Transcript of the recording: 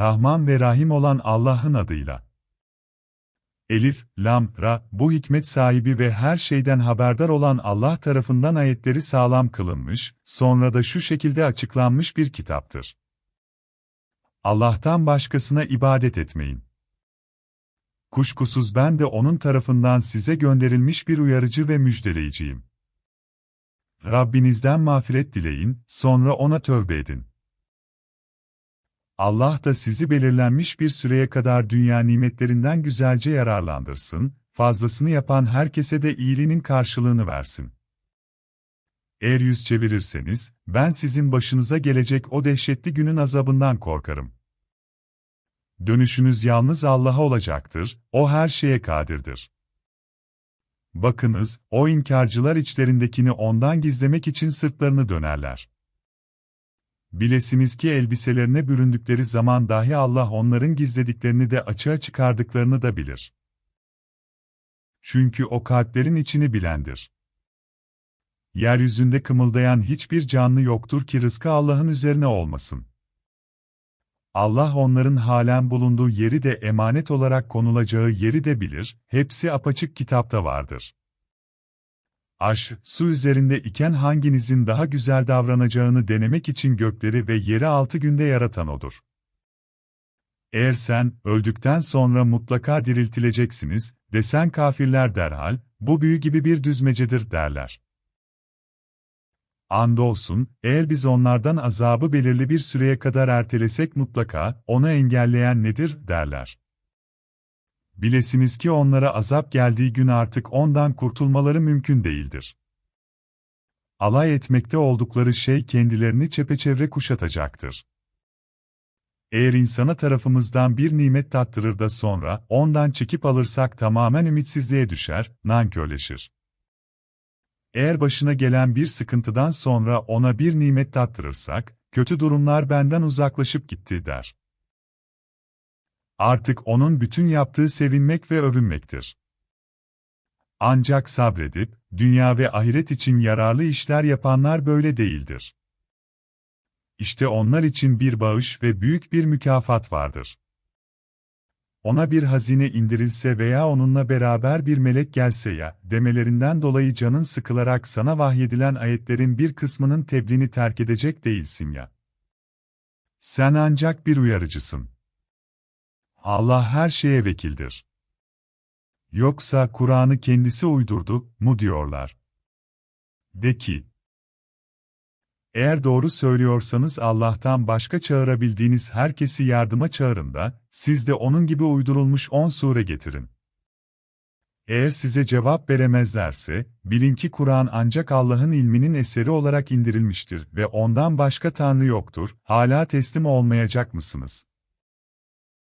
Rahman ve Rahim olan Allah'ın adıyla. Elif, Lam, Ra, bu hikmet sahibi ve her şeyden haberdar olan Allah tarafından ayetleri sağlam kılınmış, sonra da şu şekilde açıklanmış bir kitaptır. Allah'tan başkasına ibadet etmeyin. Kuşkusuz ben de onun tarafından size gönderilmiş bir uyarıcı ve müjdeleyiciyim. Rabbinizden mağfiret dileyin, sonra ona tövbe edin. Allah da sizi belirlenmiş bir süreye kadar dünya nimetlerinden güzelce yararlandırsın, fazlasını yapan herkese de iyiliğinin karşılığını versin. Eğer yüz çevirirseniz, ben sizin başınıza gelecek o dehşetli günün azabından korkarım. Dönüşünüz yalnız Allah'a olacaktır, O her şeye kadirdir. Bakınız, o inkarcılar içlerindekini ondan gizlemek için sırtlarını dönerler. Bilesiniz ki elbiselerine büründükleri zaman dahi Allah onların gizlediklerini de açığa çıkardıklarını da bilir. Çünkü o kalplerin içini bilendir. Yeryüzünde kımıldayan hiçbir canlı yoktur ki rızkı Allah'ın üzerine olmasın. Allah onların halen bulunduğu yeri de emanet olarak konulacağı yeri de bilir, hepsi apaçık kitapta vardır. Aş, su üzerinde iken hanginizin daha güzel davranacağını denemek için gökleri ve yeri altı günde yaratan O'dur. Eğer sen, öldükten sonra mutlaka diriltileceksiniz, desen kafirler derhal, bu büyü gibi bir düzmecedir derler. Andolsun, eğer biz onlardan azabı belirli bir süreye kadar ertelesek mutlaka, onu engelleyen nedir, derler. Bilesiniz ki onlara azap geldiği gün artık ondan kurtulmaları mümkün değildir. Alay etmekte oldukları şey kendilerini çepeçevre kuşatacaktır. Eğer insana tarafımızdan bir nimet tattırır da sonra ondan çekip alırsak tamamen ümitsizliğe düşer, nankörleşir. Eğer başına gelen bir sıkıntıdan sonra ona bir nimet tattırırsak, kötü durumlar benden uzaklaşıp gitti der. Artık onun bütün yaptığı sevinmek ve övünmektir. Ancak sabredip, dünya ve ahiret için yararlı işler yapanlar böyle değildir. İşte onlar için bir bağış ve büyük bir mükafat vardır. Ona bir hazine indirilse veya onunla beraber bir melek gelse ya, demelerinden dolayı canın sıkılarak sana vahyedilen ayetlerin bir kısmının tebliğini terk edecek değilsin ya. Sen ancak bir uyarıcısın. Allah her şeye vekildir. Yoksa Kur'an'ı kendisi uydurdu mu diyorlar. De ki, eğer doğru söylüyorsanız Allah'tan başka çağırabildiğiniz herkesi yardıma çağırın da, siz de onun gibi uydurulmuş on sure getirin. Eğer size cevap veremezlerse, bilin ki Kur'an ancak Allah'ın ilminin eseri olarak indirilmiştir ve ondan başka Tanrı yoktur, hala teslim olmayacak mısınız?